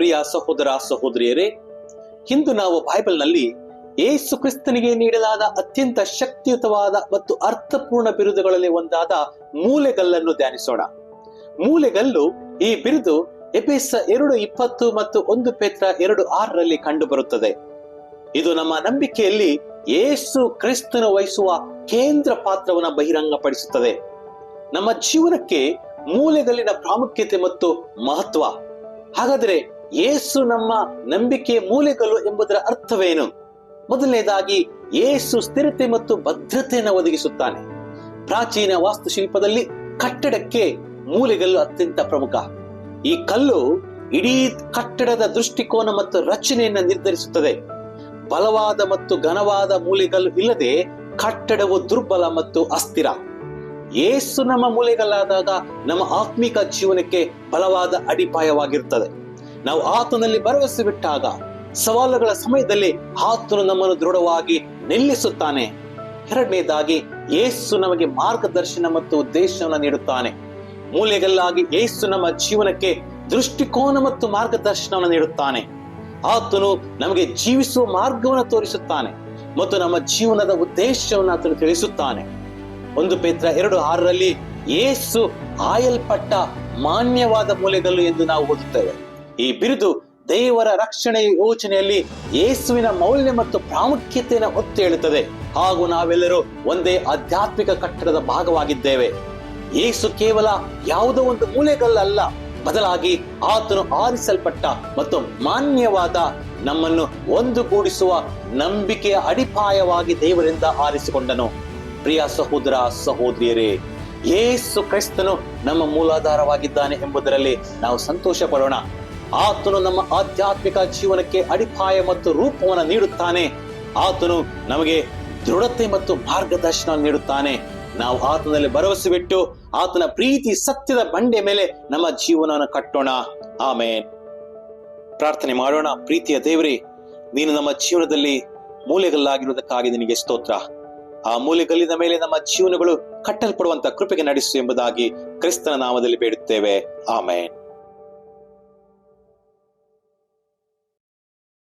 ಪ್ರಿಯ ಸಹೋದರ ಸಹೋದರಿಯರೇ, ಇಂದು ನಾವು ಬೈಬಲ್ನಲ್ಲಿ ಏಸು ಕ್ರಿಸ್ತನಿಗೆ ನೀಡಲಾದ ಅತ್ಯಂತ ಶಕ್ತಿಯುತವಾದ ಮತ್ತು ಅರ್ಥಪೂರ್ಣ ಬಿರುದುಗಳಲ್ಲಿ ಒಂದಾದ ಮೂಲೆಗಲ್ಲನ್ನು ಧ್ಯಾನಿಸೋಣ. ಮೂಲೆಗಲ್ಲು ಈ ಬಿರುದು ಎಪಿಸ ಎರಡು ಇಪ್ಪತ್ತು ಮತ್ತು ಒಂದು ಪೇತ್ರ ಎರಡು ಆರರಲ್ಲಿ ಕಂಡು ಬರುತ್ತದೆ ಇದು ನಮ್ಮ ನಂಬಿಕೆಯಲ್ಲಿ ಏಸು ಕ್ರಿಸ್ತನು ವಹಿಸುವ ಕೇಂದ್ರ ಪಾತ್ರವನ್ನು ಬಹಿರಂಗಪಡಿಸುತ್ತದೆ. ನಮ್ಮ ಜೀವನಕ್ಕೆ ಮೂಲೆಗಲ್ಲಿನ ಪ್ರಾಮುಖ್ಯತೆ ಮತ್ತು ಮಹತ್ವ. ಹಾಗಾದರೆ ಏಸು ನಮ್ಮ ನಂಬಿಕೆ ಮೂಲೆಗಳು ಎಂಬುದರ ಅರ್ಥವೇನು? ಮೊದಲನೇದಾಗಿ, ಏಸು ಸ್ಥಿರತೆ ಮತ್ತು ಭದ್ರತೆಯನ್ನು ಒದಗಿಸುತ್ತಾನೆ. ಪ್ರಾಚೀನ ವಾಸ್ತುಶಿಲ್ಪದಲ್ಲಿ ಕಟ್ಟಡಕ್ಕೆ ಮೂಲೆಗಲ್ಲು ಅತ್ಯಂತ ಪ್ರಮುಖ. ಈ ಕಲ್ಲು ಇಡೀ ಕಟ್ಟಡದ ದೃಷ್ಟಿಕೋನ ಮತ್ತು ರಚನೆಯನ್ನು ನಿರ್ಧರಿಸುತ್ತದೆ. ಬಲವಾದ ಮತ್ತು ಘನವಾದ ಮೂಲೆಗಲ್ಲು ಇಲ್ಲದೆ ಕಟ್ಟಡವು ದುರ್ಬಲ ಮತ್ತು ಅಸ್ಥಿರ. ಏಸು ನಮ್ಮ ಮೂಲೆಗಲ್ಲಾದಾಗ ನಮ್ಮ ಆತ್ಮಿಕ ಜೀವನಕ್ಕೆ ಬಲವಾದ ಅಡಿಪಾಯವಾಗಿರುತ್ತದೆ. ನಾವು ಆತನಲ್ಲಿ ಭರವಸೆ ಬಿಟ್ಟಾಗ ಸವಾಲುಗಳ ಸಮಯದಲ್ಲಿ ಆತನು ನಮ್ಮನ್ನು ದೃಢವಾಗಿ ನಿಲ್ಲಿಸುತ್ತಾನೆ. ಎರಡನೇದಾಗಿ ಏಸು ನಮಗೆ ಮಾರ್ಗದರ್ಶನ ಮತ್ತು ಉದ್ದೇಶವನ್ನು ನೀಡುತ್ತಾನೆ. ಮೂಲೆಗಲ್ಲಾಗಿ ಏಸು ನಮ್ಮ ಜೀವನಕ್ಕೆ ದೃಷ್ಟಿಕೋನ ಮತ್ತು ಮಾರ್ಗದರ್ಶನವನ್ನು ನೀಡುತ್ತಾನೆ. ಆತನು ನಮಗೆ ಜೀವಿಸುವ ಮಾರ್ಗವನ್ನು ತೋರಿಸುತ್ತಾನೆ ಮತ್ತು ನಮ್ಮ ಜೀವನದ ಉದ್ದೇಶವನ್ನು ಆತನು ತಿಳಿಸುತ್ತಾನೆ. ಒಂದು ಪೇತ್ರ ಎರಡು ಆರರಲ್ಲಿ ಏಸು ಆಯಲ್ಪಟ್ಟ ಮಾನ್ಯವಾದ ಮೂಲೆಗಲ್ಲು ಎಂದು ನಾವು ಓದುತ್ತೇವೆ. ಈ ಬಿರುದು ದೇವರ ರಕ್ಷಣೆಯ ಯೋಚನೆಯಲ್ಲಿ ಯೇಸುವಿನ ಮೌಲ್ಯ ಮತ್ತು ಪ್ರಾಮುಖ್ಯತೆಯನ್ನು ಒತ್ತಿ ಹೇಳುತ್ತದೆ ಹಾಗೂ ನಾವೆಲ್ಲರೂ ಒಂದೇ ಆಧ್ಯಾತ್ಮಿಕ ಕಟ್ಟಡದ ಭಾಗವಾಗಿದ್ದೇವೆ. ಯೇಸು ಕೇವಲ ಯಾವುದೋ ಒಂದು ಮೂಲೆಗಲ್ಲಲ್ಲ ಬದಲಾಗಿ ಆತನು ಆರಿಸಲ್ಪಟ್ಟ ಮತ್ತು ಮಾನ್ಯವಾದ ನಮ್ಮನ್ನು ಒಂದುಗೂಡಿಸುವ ನಂಬಿಕೆಯ ಅಡಿಪಾಯವಾಗಿ ದೇವರಿಂದ ಆರಿಸಿಕೊಂಡನು. ಪ್ರಿಯ ಸಹೋದರ ಸಹೋದರಿಯರೇ, ಯೇಸು ಕ್ರೈಸ್ತನು ನಮ್ಮ ಮೂಲಾಧಾರವಾಗಿದ್ದಾನೆ ಎಂಬುದರಲ್ಲಿ ನಾವು ಸಂತೋಷ ಪಡೋಣ ಆತನು ನಮ್ಮ ಆಧ್ಯಾತ್ಮಿಕ ಜೀವನಕ್ಕೆ ಅಡಿಪಾಯ ಮತ್ತು ರೂಪವನ್ನು ನೀಡುತ್ತಾನೆ. ಆತನು ನಮಗೆ ದೃಢತೆ ಮತ್ತು ಮಾರ್ಗದರ್ಶನ ನೀಡುತ್ತಾನೆ. ನಾವು ಆತನಲ್ಲಿ ಭರವಸೆ ಬಿಟ್ಟು ಆತನ ಪ್ರೀತಿ ಸತ್ಯದ ಬಂಡೆ ಮೇಲೆ ನಮ್ಮ ಜೀವನವನ್ನು ಕಟ್ಟೋಣ. ಆಮೇನ್. ಪ್ರಾರ್ಥನೆ ಮಾಡೋಣ. ಪ್ರೀತಿಯ ದೇವರೇ, ನೀನು ನಮ್ಮ ಜೀವನದಲ್ಲಿ ಮೂಲೆಗಲ್ಲಾಗಿರುವುದಕ್ಕಾಗಿ ನಿನಗೆ ಸ್ತೋತ್ರ. ಆ ಮೂಲೆಗಲ್ಲಿನ ಮೇಲೆ ನಮ್ಮ ಜೀವನಗಳು ಕಟ್ಟಲ್ಪಡುವಂತ ಕೃಪೆಗೆ ನಡೆಸು ಎಂಬುದಾಗಿ ಕ್ರಿಸ್ತನ ನಾಮದಲ್ಲಿ ಬೇಡುತ್ತೇವೆ. ಆಮೇನ್.